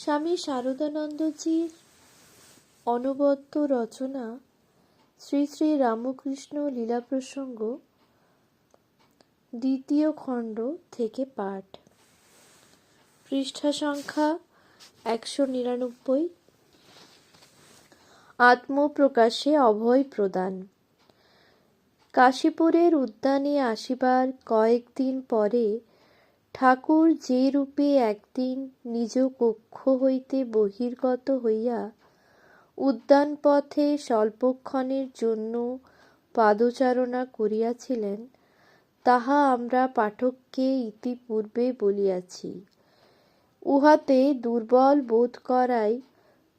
স্বামী শারদানন্দজির অনবদ্য রচনা শ্রী শ্রী রামকৃষ্ণ লীলা প্রসঙ্গ দ্বিতীয় খণ্ড থেকে পাঠ। পৃষ্ঠা সংখ্যা একশো নিরানব্বই। আত্মপ্রকাশে অভয় প্রদান। কাশীপুরের উদ্যানে আসিবার কয়েকদিন পরে ঠাকুর যে রূপে একদিন নিজ কক্ষ হইতে বহির্গত হইয়া উদ্যানপথে স্বল্পক্ষণের জন্য পাদচারণা করিয়াছিলেন, তাহা আমরা পাঠককে ইতিপূর্বে বলিয়াছি। উহাতে দুর্বল বোধ করায়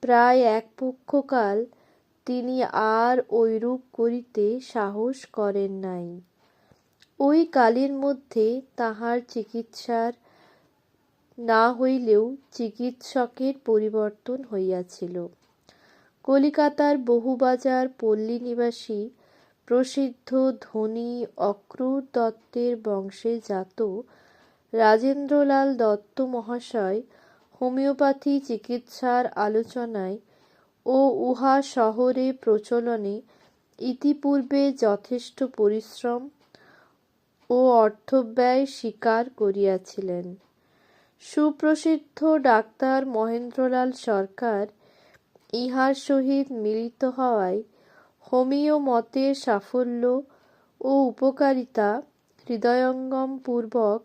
প্রায় এক পক্ষকাল তিনি আর ঐরূপ করিতে সাহস করেন নাই। ওই কালের মধ্যে তাহার চিকিৎসার না হইলেও চিকিৎসকের পরিবর্তন হইয়াছিল। কলিকাতার বহুবাজার পল্লী নিবাসী প্রসিদ্ধ ধনী অক্রূর দত্তের বংশে জাত রাজেন্দ্রলাল দত্ত মহাশয় হোমিওপ্যাথি চিকিৎসার আলোচনায় ও উহা শহরে প্রচলনে ইতিপূর্বে যথেষ্ট পরিশ্রম ও অর্থব্যয় স্বীকার করিয়াছিলেন। সুপ্রসিদ্ধ ডাক্তার মহেন্দ্রলাল সরকার ইহার সহিত মিলিত হওয়ায় হোমিও মতের সাফল্য ও উপকারিতা হৃদয়ঙ্গম পূর্বক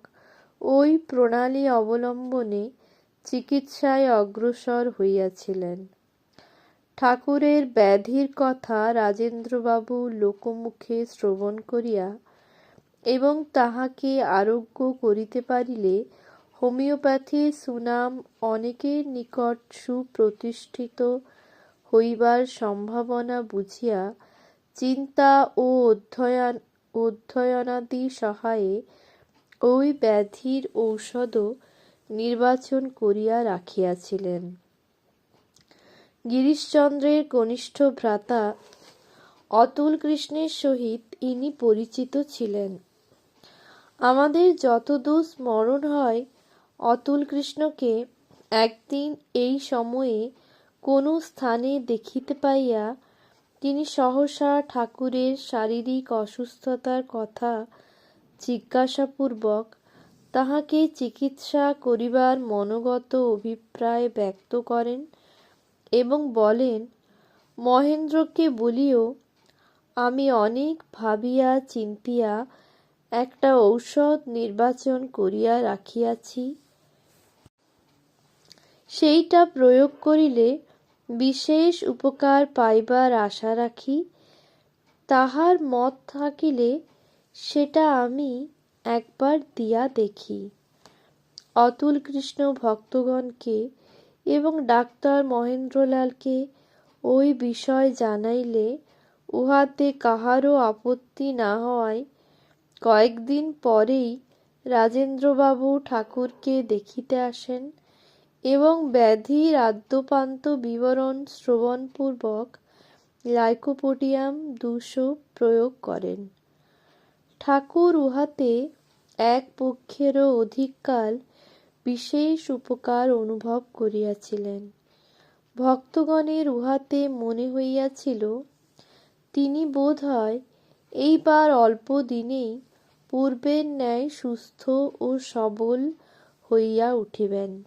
ওই প্রণালী অবলম্বনে চিকিৎসায় অগ্রসর হইয়াছিলেন। ঠাকুরের ব্যাধির কথা রাজেন্দ্রবাবু লোকমুখে শ্রবণ করিয়া এবং তাহাকে আরোগ্য করিতে পারিলে হোমিওপ্যাথির সুনাম অনেকের নিকট সুপ্রতিষ্ঠিত হইবার সম্ভাবনা বুঝিয়া চিন্তা ও অধ্যয়ন, অধ্যয়নাদি সহায়ে ওই ব্যাধির ঔষধও নির্বাচন করিয়া রাখিয়াছিলেন। গিরিশচন্দ্রের কনিষ্ঠ ভ্রাতা অতুল কৃষ্ণের সহিত ইনি পরিচিত ছিলেন। আমাদের যতদূর স্মরণ হয়, অতুল কৃষ্ণকে একদিন এই সময়ে কোনো স্থানে দেখিতে পাইয়া তিনি সহসা ঠাকুরের শারীরিক অসুস্থতার কথা জিজ্ঞাসাপূর্বক তাহাকে চিকিৎসা করিবার মনোগত অভিপ্রায় ব্যক্ত করেন এবং বলেন, মহেন্দ্রকে বলিও, আমি অনেক ভাবিয়া চিন্তিয়া একটা ঔষধ নির্বাচন করিয়া রাখিয়াছি। সেইটা প্রয়োগ করিলে বিশেষ উপকার পাইবার আশা রাখি। তাহার মত থাকিলে সেটা আমি একবার দিয়া দেখি। অতুল কৃষ্ণ ভক্তগণকে এবং ডাক্তার মহেন্দ্রলালকে ওই বিষয় জানাইলে উহাতে কাহারও আপত্তি না হওয়ায় কয়েকদিন পরেই রাজেন্দ্রবাবু ঠাকুরকে দেখিতে আসেন এবং ব্যাধির আদ্যপান্ত বিবরণ শ্রবণপূর্বক লাইকোপোডিয়াম দুশো প্রয়োগ করেন। ঠাকুর উহাতে এক পক্ষেরও অধিককাল বিশেষ উপকার অনুভব করিয়াছিলেন। ভক্তগণের উহাতে মনে হইয়াছিল, তিনি বোধ হয় এইবার অল্প দিনেই পূর্বের ন্যায়, সুস্থ ও সবল হইয়া উঠিবেন।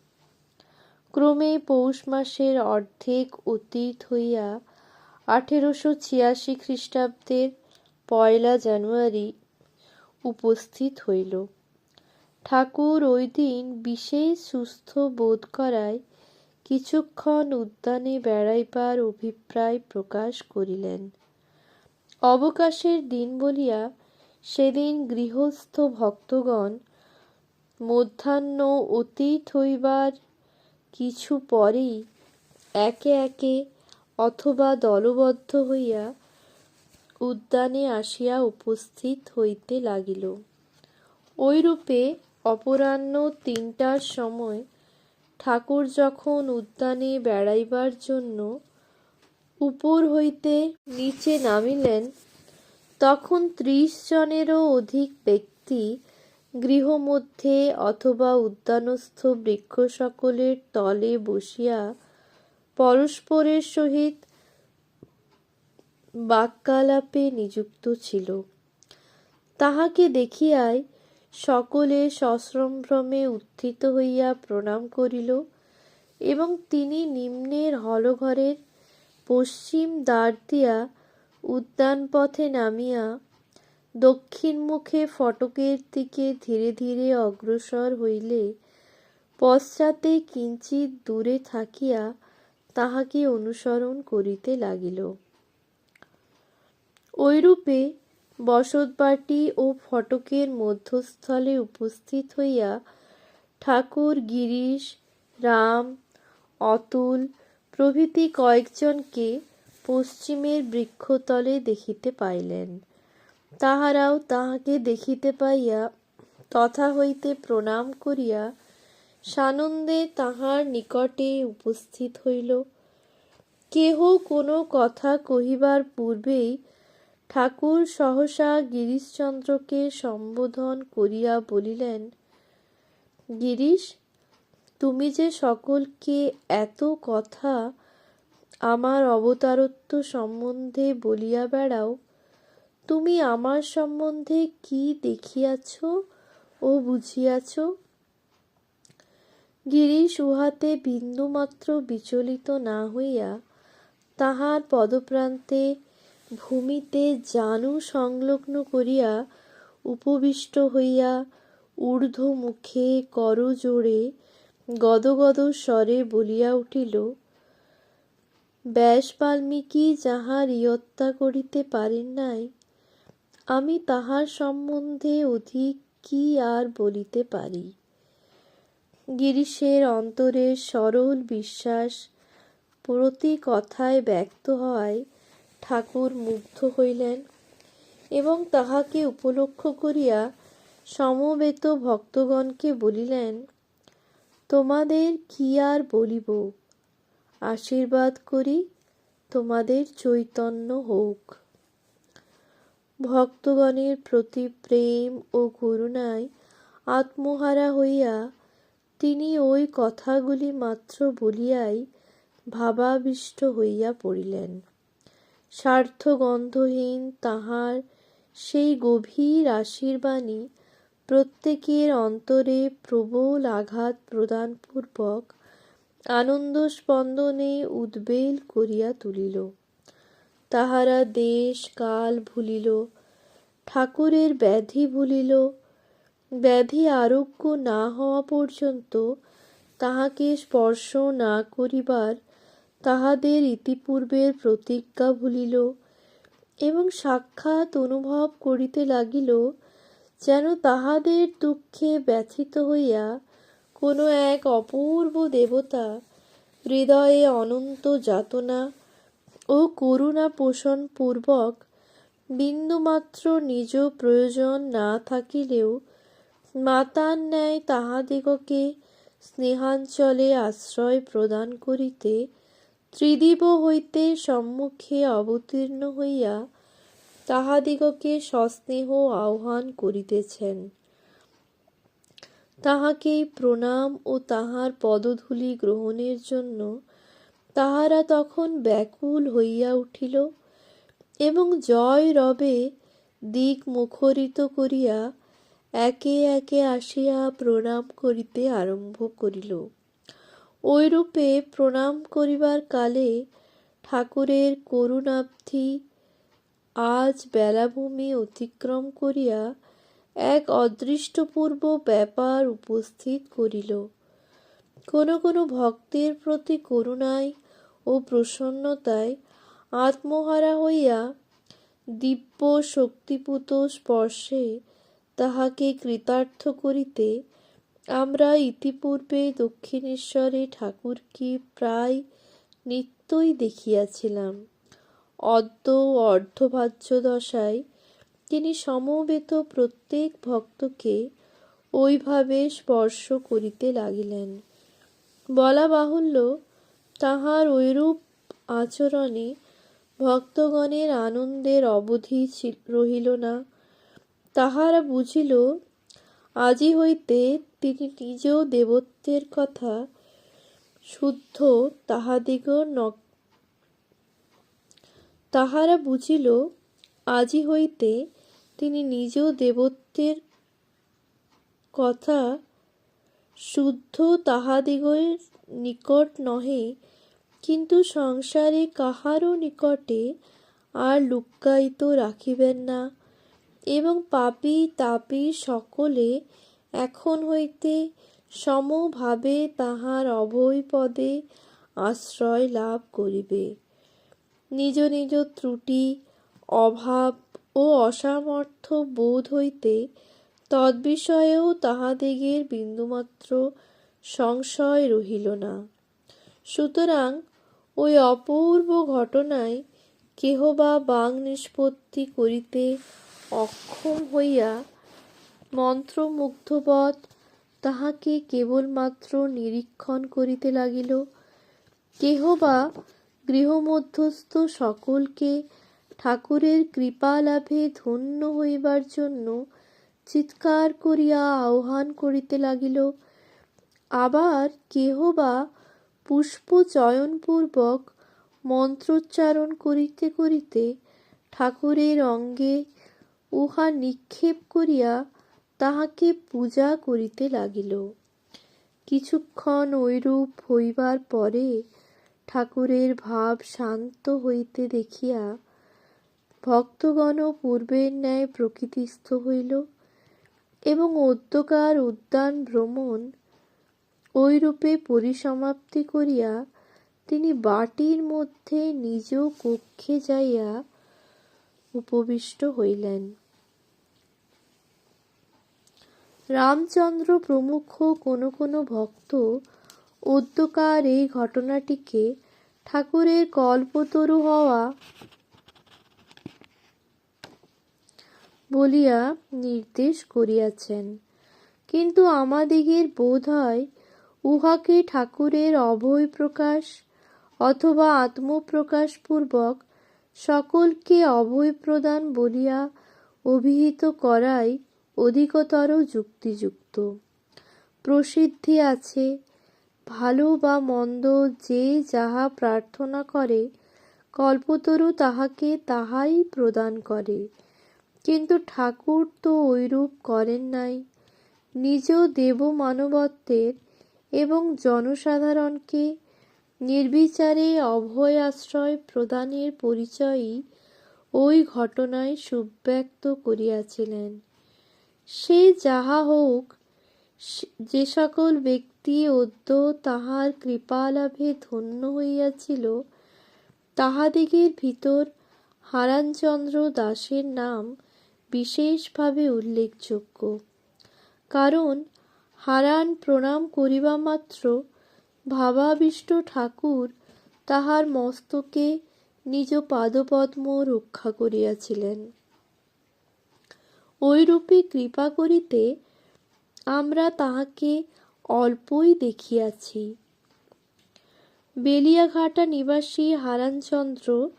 ক্রমে পৌষ মাসের অর্ধেক অতীত হইয়া আঠেরোশো ছিয়াশি খ্রিস্টাব্দের পয়লা জানুয়ারি উপস্থিত হইল। ঠাকুর ওই দিন বিশেষ সুস্থ বোধ করায় কিছুক্ষণ উদ্যানে বেড়াইবার অভিপ্রায় প্রকাশ করিলেন। অবকাশের দিন বলিয়া সেদিন গৃহস্থ ভক্তগণ মধ্যাহ্ন অতীত হইবার কিছু পরেই একে একে অথবা দলবদ্ধ হইয়া উদ্যানে আসিয়া উপস্থিত হইতে লাগিল। ঐরূপে অপরাহ্ন তিনটার সময় ঠাকুর যখন উদ্যানে বেড়াইবার জন্য উপর হইতে নিচে নামিলেন তখন ত্রিশ জনেরও অধিক ব্যক্তি গৃহমধ্যে অথবা উদ্যানস্থ বৃক্ষ সকলের তলে বসিয়া পরস্পরের সহিত বাক্যালাপে নিযুক্ত ছিল। তাহাকে দেখিয়াই সকলে সশ্রমভ্রমে উত্থিত হইয়া প্রণাম করিল এবং তিনি নিম্নের হলঘরের পশ্চিম দ্বার দিয়া উদ্যান পথে নামিয়া দক্ষিণ মুখে ফটকের দিকে ধীরে ধীরে অগ্রসর হইলে, পশ্চাতে কিঞ্চিত দূরে থাকিয়া তাহাকে অনুসরণ করিতে লাগিল। ঐরূপে বসতবাটি ও ফটকের মধ্যস্থলে উপস্থিত হইয়া ঠাকুর, গিরিশ, রাম, অতুল প্রভৃতি কয়েকজনকে পশ্চিমের বৃক্ষতলে দেখিতে পাইলেন। তাহারাও তাহাকে দেখিতে পাইয়া তথা হইতে প্রণাম করিয়া সানন্দে তাহার নিকটে উপস্থিত হইল। কেহ কোনো কথা কহিবার পূর্বেই ঠাকুর সহসা গিরিশচন্দ্রকে সম্বোধন করিয়া বলিলেন, গিরিশ, তুমি যে সকলকে এত কথা আমার অবতারত্ব সম্বন্ধে বলিয়া বেড়াও। তুমি আমার সম্বন্ধে কি দেখিয়াছ ও বুঝিয়াছ? গিরিশ উহাতে বিন্দুমাত্র বিচলিত না হইয়া তাহার পদপ্রান্তে ভূমিতে জানু সংলগ্ন করিয়া উপবিষ্ট হইয়া ঊর্ধ্ব মুখে করজোড়ে গদগদ স্বরে বলিয়া উঠিল ব্যাস বাল্মীকি যাহা ইয়ত্তা করিতে পারেন নাই, আমি তাহার সম্বন্ধে অধিক কি আর বলিতে পারি? গিরিশের অন্তরের সরল বিশ্বাস, প্রতি কথায় ব্যক্ত হওয়ায় ঠাকুর মুগ্ধ হইলেন এবং তাহাকে উপলক্ষ করিয়া সমবেত ভক্তগণকে বলিলেন, তোমাদের কি আর বলিব? আশীর্বাদ করি, তোমাদের চৈতন্য হোক। ভক্তগণের প্রতি প্রেম ও করুণায় আত্মহারা হইয়া তিনি ওই কথাগুলি মাত্র বলিয়াই ভাবাবিষ্ট হইয়া পড়িলেন। স্বার্থগন্ধহীন তাহার সেই গভীর আশীর্বাণী প্রত্যেকের অন্তরে প্রবল আঘাত প্রদানপূর্বক আনন্দ স্পন্দনে উদ্বেল করিয়া তুলিল। তাহারা দেশ কাল ভুলিল, ঠাকুরের ব্যাধি ভুলিল, ব্যাধি আরোগ্য না হওয়া পর্যন্ত তাহাকে স্পর্শ না করিবার তাহাদের ইতিপূর্বের প্রতিজ্ঞা ভুলিল এবং সাক্ষাৎ অনুভব করিতে লাগিল, যেন তাহাদের দুঃখে ব্যথিত হইয়া কোনো এক অপূর্ব দেবতা, হৃদয়ে অনন্ত যাতনা ও করুণা পোষণ পূর্বক বিন্দুমাত্র নিজ প্রয়োজন না থাকিলেও মাতার ন্যায় তাহাদিগকে স্নেহাঞ্চলে আশ্রয় প্রদান করিতে ত্রিদিব হইতে সম্মুখে অবতীর্ণ হইয়া তাহাদিগকে সস্নেহ আহ্বান করিতেছেন। তাহাকেই প্রণাম ও তাহার পদধূলি গ্রহণের জন্য তাহারা তখন ব্যাকুল হইয়া উঠিল এবং জয় রবে দিক মুখরিত করিয়া একে একে আসিয়া প্রণাম করিতে আরম্ভ করিল। ঐরূপে প্রণাম করিবার কালে ঠাকুরের করুণাব্ধি আজ বেলাভূমি অতিক্রম করিয়া এক অদৃষ্টপূর্ব ব্যাপার উপস্থিত করিল। কোনো কোনো ভক্তের প্রতি করুণায় ও প্রসন্নতায় আত্মহারা হইয়া দিব্য শক্তিপুত স্পর্শে তাহাকে কৃতার্থ করিতে আমরা ইতিপূর্বে দক্ষিণেশ্বরে ঠাকুরকে প্রায় নিত্যই দেখিয়াছিলাম। অদ্য অর্ধভাজ্য দশায় তিনি সমবেত প্রত্যেক ভক্তকে ওইভাবে স্পর্শ করিতে লাগিলেন। বলা বাহুল্য, তাহার ঐরূপ আচরণে ভক্তগণের আনন্দের অবধি রহিল না। তাহারা বুঝিল, আজি হইতে তিনি নিজেও দেবত্বের কথা শুদ্ধ তাহাদিগর তাহারা বুঝিল, আজি হইতে তিনি নিজেও দেবত্বের কথা শুদ্ধ তাহাদিগের নিকট নহে, কিন্তু সংসারে কাহারও নিকটে আর লুক্কায়িত রাখিবেন না এবং পাপী তাপী সকলে এখন হইতে সমভাবে তাহার অভয় পদে আশ্রয় লাভ করিবে। নিজ নিজ ত্রুটি, অভাব ও অসামর্থ্য বোধ হইতে তদ্বিষয়েও তাহাদিগের বিন্দুমাত্র সংশয় রহিল না। সুতরাং ওই অপূর্ব ঘটনায় কেহ বা বাং নিষ্পত্তি করিতে অক্ষম হইয়া মন্ত্রমুগ্ধবৎ তাহাকে কেবলমাত্র নিরীক্ষণ করিতে লাগিল, কেহ বা গৃহমধ্যস্থ সকলকে ঠাকুরের কৃপা লাভে ধন্য হইবার জন্য চিৎকার করিয়া আহ্বান করিতে লাগিল। আবার কেহ বা পুষ্প চয়নপূর্বক মন্ত্রোচ্চারণ করিতে করিতে ঠাকুরের অঙ্গে উহা নিক্ষেপ করিয়া তাহাকে পূজা করিতে লাগিল। কিছুক্ষণ ঐরূপ হইবার পরে ঠাকুরের ভাব শান্ত হইতে দেখিয়া ভক্তগণ পূর্বের ন্যায় প্রকৃতিস্থ হইল এবং অদ্যকার উদ্যান ভ্রমণ ওইরূপে পরিসমাপ্তি করিয়া তিনি বাটির মধ্যে নিজ কক্ষে যাইয়া উপবিষ্ট হইলেন। রামচন্দ্র প্রমুখ কোনো কোনো ভক্ত অদ্যকার এই ঘটনাটিকে ঠাকুরের কল্পতরু হওয়া বলিয়া নির্দেশ করিয়াছেন। কিন্তু আমাদিগের বোধ হয় উহাকে ঠাকুরের অভয় প্রকাশ অথবা আত্মপ্রকাশপূর্বক সকলকে অভয় প্রদান বলিয়া অভিহিত করাই অধিকতর যুক্তিযুক্ত। প্রসিদ্ধি আছে, ভালো বা মন্দ যে যাহা প্রার্থনা করে, কল্পতরু তাহাকে তাহাই প্রদান করে। কিন্তু ঠাকুর তো ঐরূপ করেন নাই। নিজ দেব মানবত্বের এবং জনসাধারণকে নির্বিচারে অভয় আশ্রয় প্রদানের পরিচয়ই ওই ঘটনায় সুব্যক্ত করিয়াছিলেন। সে যাহা হোক যে সকল ব্যক্তি অদ্য তাহার কৃপালাভে ধন্য হইয়াছিল, তাহাদিগের ভিতর হারানচন্দ্র দাসের নাম বিশেষভাবে উল্লেখযোগ্য। কারণ, হারান প্রণাম করিবা মাত্র ভাবাবিষ্ট ঠাকুর তাহার মস্তকে নিজ পাদপদ্ম রক্ষা করিয়াছিলেন। ওইরূপে কৃপা করিতে আমরা তাহাকে অল্পই দেখিয়াছি। বেলিয়াঘাটা নিবাসী হারানচন্দ্র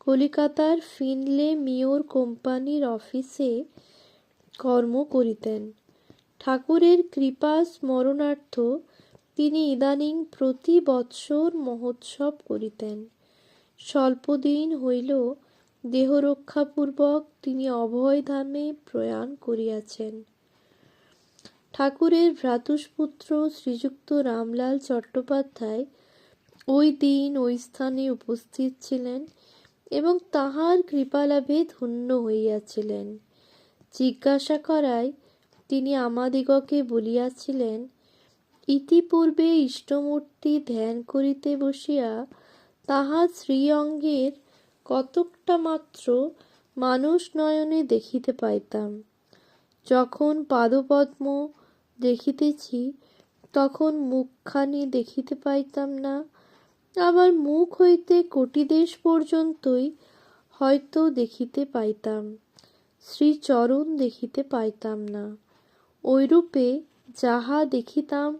কলিকাতার ফিনলে মিওর কোম্পানির অফিসে কর্ম করিতেন। ঠাকুরের কৃপা স্মরণার্থ তিনি ইদানিং প্রতি বৎসর মহোৎসব করিতেন। স্বল্পদিন হইল দেহরক্ষাপূর্বক তিনি অভয়ধামে প্রয়াণ করিয়াছেন। ঠাকুরের ভ্রাতুষ্পুত্র শ্রীযুক্ত রামলাল চট্টোপাধ্যায় ওই দিন ওই স্থানে উপস্থিত ছিলেন এবং তাহার কৃপালাভে ধন্য হইয়াছিলেন। জিজ্ঞাসা করায় তিনি আমাদিগকে বলিয়াছিলেন, ইতিপূর্বে ইষ্টমূর্তি ধ্যান করিতে বসিয়া তাহার শ্রীঅঙ্গের কতকটা মাত্র মানুষ নয়নে দেখিতে পাইতাম। যখন পাদপদ্ম দেখিতেছি, তখন মুখখানি দেখিতে পাইতাম না আবার মুখ হইতে কোটিদেশ পর্যন্তই হয়তো দেখিতে পাইতাম, শ্রীচরণ দেখিতে পাইতাম না। ঐরূপে যাহা দেখিতাম,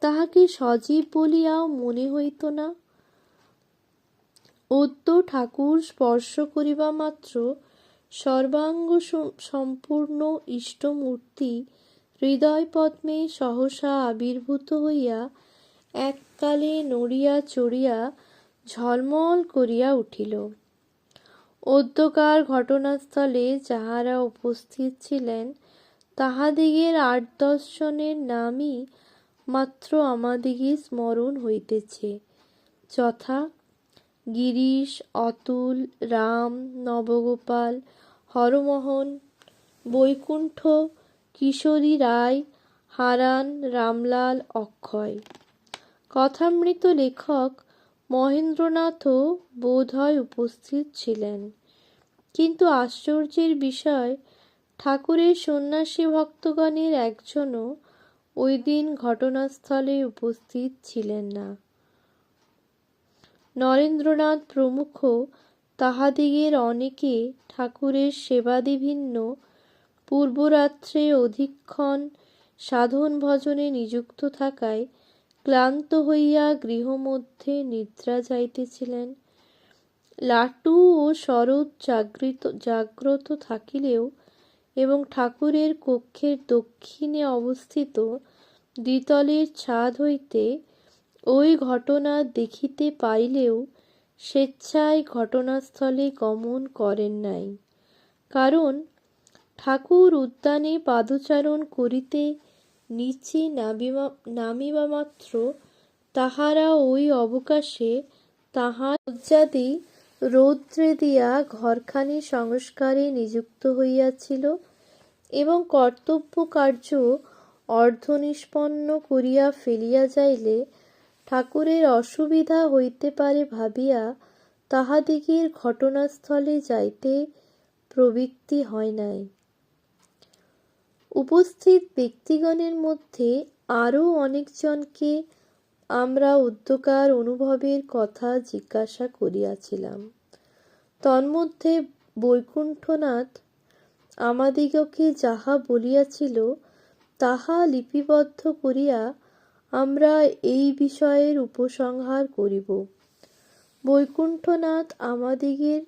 তাহাকে সজীব বলিয়াও মনে হইত না। অদ্য ঠাকুর স্পর্শ করিবা মাত্র সর্বাঙ্গ সম্পূর্ণ ইষ্টমূর্তি হৃদয় পদ্মে সহসা আবির্ভূত হইয়া এককালে নড়িয়া চড়িয়া ঝলমল করিয়া উঠিল। অদ্যকার ঘটনাস্থলে যাহারা উপস্থিত ছিলেন, তাহাদিগের আট দশ জনের নামই মাত্র আমাদিগে স্মরণ হইতেছে। যথা, গিরিশ, অতুল, রাম, নবগোপাল, হরমোহন, বৈকুণ্ঠ, কিশোরী রায়, হারান, রামলাল, অক্ষয়। কথামৃত লেখক মহেন্দ্রনাথও বোধহয় উপস্থিত ছিলেন। কিন্তু আশ্চর্যের বিষয়, ঠাকুরের সন্ন্যাসী ভক্তগণের একজনও ওই দিন ঘটনাস্থলে উপস্থিত ছিলেন না। নরেন্দ্রনাথ প্রমুখ তাহাদিগের অনেকে ঠাকুরের সেবাদিভিন্ন পূর্বরাত্রে অধিকক্ষণ সাধন ভজনে নিযুক্ত থাকায় ক্লান্ত হইয়া গৃহমধ্যে নিদ্রা যাইতেছিলেন। লাটু ও শরৎ জাগৃত, জাগ্রত থাকিলেও এবং ঠাকুরের কক্ষের দক্ষিণে অবস্থিত দ্বিতলের ছাদ হইতে ওই ঘটনা দেখিতে পাইলেও স্বেচ্ছায় ঘটনাস্থলে গমন করেন নাই। কারণ ঠাকুর উদ্যানে পাদচারণ করিতে নিচে নামিবা নামিবা মাত্র তাহারা ওই অবকাশে তাহার লজ্জাদি রৌদ্রে দিয়া ঘরখানি সংস্কারে নিযুক্ত হইয়াছিল এবং কর্তব্য কার্য অর্ধনিষ্পন্ন করিয়া ফেলিয়া যাইলে ঠাকুরের অসুবিধা হইতে পারে ভাবিয়া তাহাদিগের ঘটনাস্থলে যাইতে প্রবৃত্তি হয় নাই। উপস্থিত ব্যক্তিগণের মধ্যে আরও অনেকজনকে আমরা উদ্যোগার অনুভবের কথা জিজ্ঞাসা করিয়াছিলাম। তন্মধ্যে বৈকুণ্ঠনাথ আমাদিগকে যাহা বলিয়াছিল, তাহা লিপিবদ্ধ করিয়া আমরা এই বিষয়ের উপসংহার করিব। বৈকুণ্ঠনাথ আমাদিগের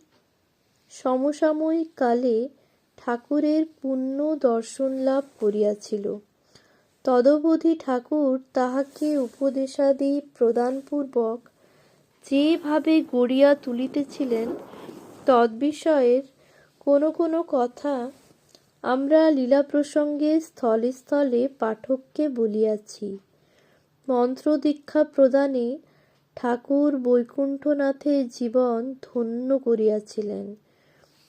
সমসাময়িক কালে ঠাকুরের পুণ্য দর্শন লাভ করিয়াছিল। তদবধি ঠাকুর তাহাকে উপদেশাদি প্রদানপূর্বক যেভাবে গড়িয়া তুলিতেছিলেন, তদ্বিষয়ের কোনো কোনো কথা আমরা লীলা প্রসঙ্গে স্থলে স্থলে পাঠককে বলিয়াছি। মন্ত্র দীক্ষা প্রদানে ঠাকুর বৈকুণ্ঠনাথের জীবন ধন্য করিয়াছিলেন।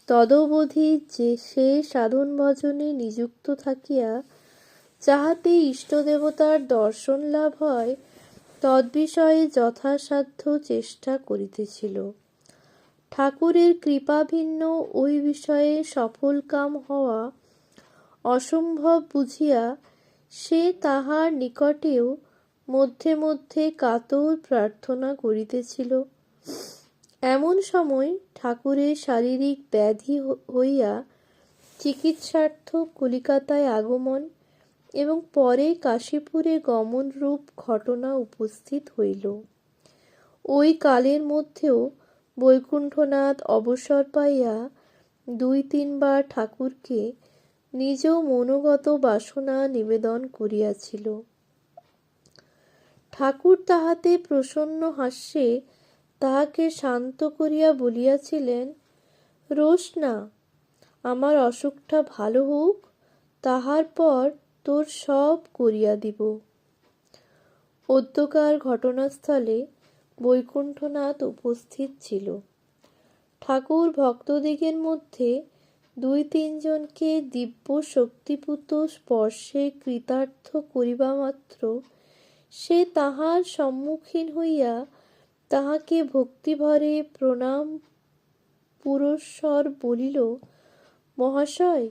তদবধি যে সে সাধন ভজনে নিযুক্ত থাকিয়া যাহাতে ইষ্টদেবতার দর্শন লাভ হয়, তদ্বিষয়ে যথাসাধ্য চেষ্টা করিতেছিল। ঠাকুরের কৃপাভিন্ন ওই বিষয়ে সফল কাম হওয়া অসম্ভব বুঝিয়া সে তাহার নিকটেও মধ্যে মধ্যে কাতর প্রার্থনা করিতেছিল। এমন সময় ঠাকুরের শারীরিক ব্যাধি হইয়া চিকিৎসার্থ কলিকাতায় আগমন এবং পরে কাশীপুরে গমনরূপ ঘটনা উপস্থিত হইল। ওই কালের মধ্যেও বৈকুণ্ঠনাথ অবসর পাইয়া দুই তিনবার ঠাকুরকে নিজ মনোগত বাসনা নিবেদন করিয়াছিল। ঠাকুর তাহাতে প্রসন্ন হাস্যে তাহাকে শান্ত করিয়া বলিয়াছিলেন রোস না আমার অসুখটা ভালো হোক, তাহার পর তোর সব করিয়া দিব অধ্যকার ঘটনাস্থলে বৈকুণ্ঠনাথ উপস্থিত ছিল। ঠাকুর ভক্তদিগের মধ্যে দুই তিনজনকে দিব্য শক্তিপুত স্পর্শে কৃতার্থ করিবামাত্র, সে তাহার সম্মুখীন হইয়া তাহাকে ভক্তিভরে প্রণাম পুরস্বর বলিল, মহাশয়,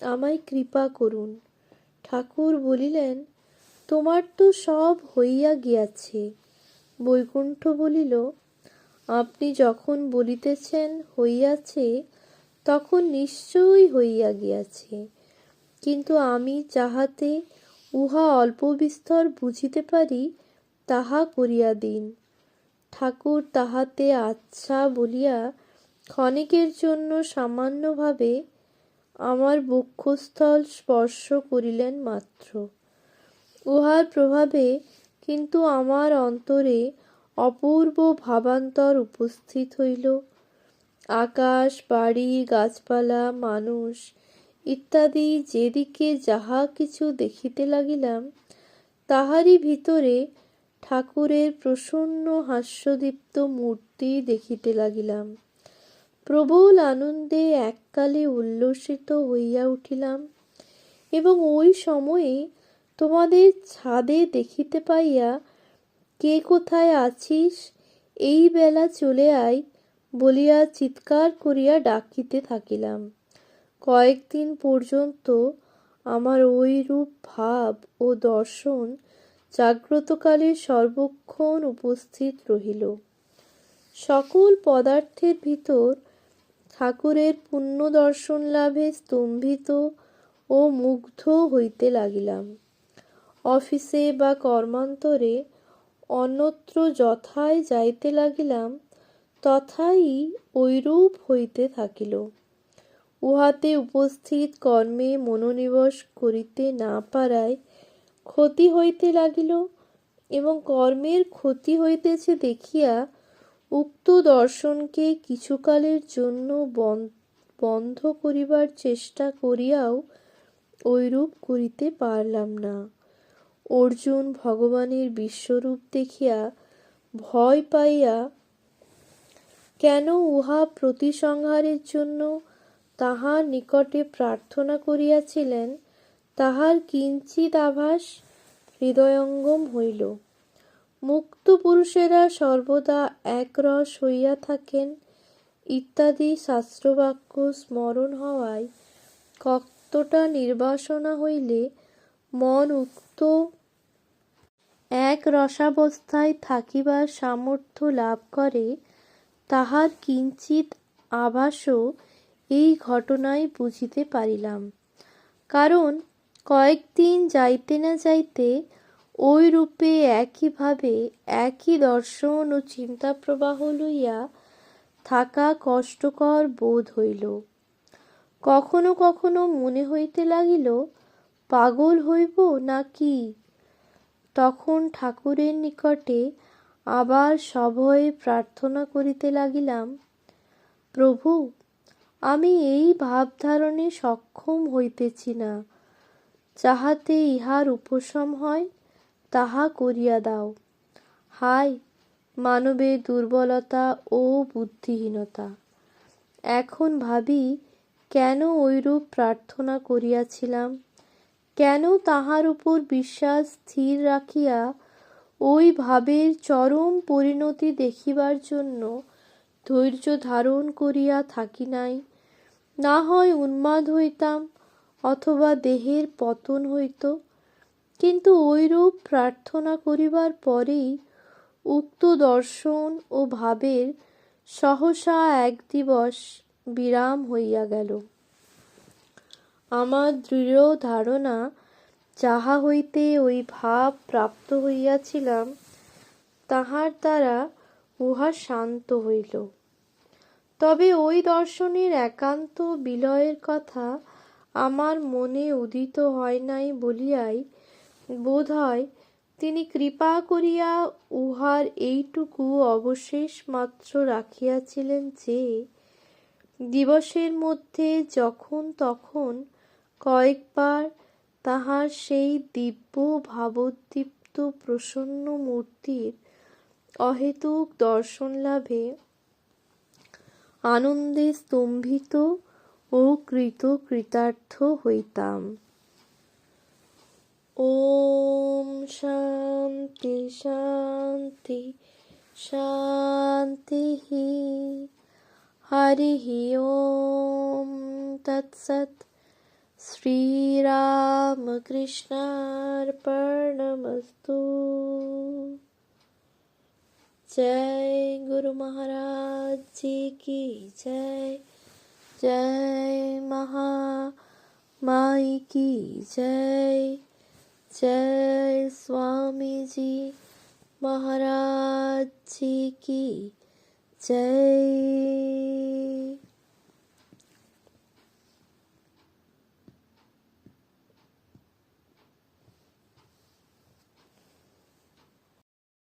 আমায় কৃপা করুন। ঠাকুর বলিলেন, তোমার তো সব হইয়া গিয়াছে। বৈকুণ্ঠ বলিল, আপনি যখন বলিতেছেন হইয়াছে, তখন নিশ্চয়ই হইয়া গিয়াছে। কিন্তু আমি যাহাতে উহা অল্প বিস্তর বুঝিতে পারি, তাহা করিয়া দিন। ঠাকুর তাহাতে আচ্ছা বলিয়া ক্ষণিকের জন্য সামান্যভাবে আমার বক্ষস্থল স্পর্শ করিলেন মাত্র। উহার প্রভাবে কিন্তু আমার অন্তরে অপূর্ব ভাবান্তর উপস্থিত হইল। আকাশ, বাড়ি, গাছপালা, মানুষ ইত্যাদি যেদিকে যাহা কিছু দেখিতে লাগিলাম, তাহারই ভিতরে ঠাকুরের প্রসন্ন হাস্যদীপ্ত মূর্তি দেখিতে লাগিলাম। প্রবল আনন্দে এককালে উল্লসিত হইয়া উঠিলাম এবং ওই সময়ে তোমাদের ছাদে দেখিতে পাইয়া, কে কোথায় আছিস? এই বেলা চলে আয় বলিয়া চিৎকার করিয়া ডাকিতে থাকিলাম। কয়েকদিন পর্যন্ত আমার ওই রূপ ভাব ও দর্শন জাগ্রতকালে সর্বক্ষণ উপস্থিত রহিল। সকল পদার্থের ভিতর ঠাকুরের পুণ্য দর্শন লাভে স্তম্ভিত ও মুগ্ধ হইতে লাগিলাম। অফিসে বা কর্মান্তরে অন্যত্র যথায় যাইতে লাগিলাম, তথাই ঐরূপ হইতে থাকিল। উহাতে উপস্থিত কর্মে মনোনিবেশ করিতে না পারায় ক্ষতি হইতে লাগিল এবং কর্মের ক্ষতি হইতেছে দেখিয়া উক্ত দর্শনকে কিছুকালের জন্য বন্ধ করিবার চেষ্টা করিয়াও ঐরূপ করিতে পারলাম না। অর্জুন ভগবানের বিশ্বরূপ দেখিয়া ভয় পাইয়া, কেন উহা প্রতিসংহারের জন্য তাহার নিকটে প্রার্থনা করিয়াছিলেন? তাহার কিঞ্চিত আভাস হৃদয়ঙ্গম হইল। মুক্ত পুরুষেরা সর্বদা একরস হইয়া থাকেন। ইত্যাদি শাস্ত্রবাক্য স্মরণ হওয়ায় কতটা নির্বাসনা হইলে মন উক্ত এক রসাবস্থায় থাকিবার সামর্থ্য লাভ করে, তাহার কিঞ্চিত আভাসও এই ঘটনায় বুঝিতে পারিলাম। কারণ কয়েকদিন যাইতে না যাইতে ওই রূপে একইভাবে একই দর্শন ও চিন্তা প্রবাহ লইয়া থাকা কষ্টকর বোধ হইল। কখনো কখনো মনে হইতে লাগিল, পাগল হইব নাকি তখন ঠাকুরের নিকটে আবার সভয়ে প্রার্থনা করিতে লাগিলাম, প্রভু, আমি এই ভাবধারণে সক্ষম হইতেছি না। যাহাতে ইহার উপশম হয়, তাহা করিয়া দাও। হায় মানবের দুর্বলতা ও বুদ্ধিহীনতা। এখন ভাবি, কেন ঐরূপ প্রার্থনা করিয়াছিলাম? কেন তাহার উপর বিশ্বাস স্থির রাখিয়া ওই ভাবের চরম পরিণতি দেখিবার জন্য ধৈর্য ধারণ করিয়া থাকি নাই? না হয় উন্মাদ হইতাম অথবা দেহের পতন হইত। কিন্তু ঐরূপ প্রার্থনা করিবার পরেই উক্ত দর্শন ও ভাবের সহসা এক দিবস বিরাম হইয়া গেল। আমার দৃঢ় ধারণা, যাহা হইতে ওই ভাব প্রাপ্ত হইয়াছিলাম, তাহার দ্বারা উহা শান্ত হইল। তবে ওই দর্শনের একান্ত বিলয়ের কথা আমার মনে উদিত হয় নাই বলিয়াই বোধ হয় তিনি কৃপা করিয়া উহার এইটুকু অবশেষ মাত্র রাখিয়াছিলেন যে, দিবসের মধ্যে যখন তখন কয়েকবার তাহার সেই দিব্য ভাবোদ্দীপ্ত প্রসন্ন মূর্তির অহেতুক দর্শন লাভে আনন্দে স্তম্ভিত ও কৃত কৃতার্থ হইতাম ওম শান্তি শান্তি শান্তি হরি ওম তৎসৎ শ্রীরামকৃষ্ণার্পণমস্তু जय गुरु महाराज जी की जय जय महा माई की जय जय स्वामी जी महाराज जी की जय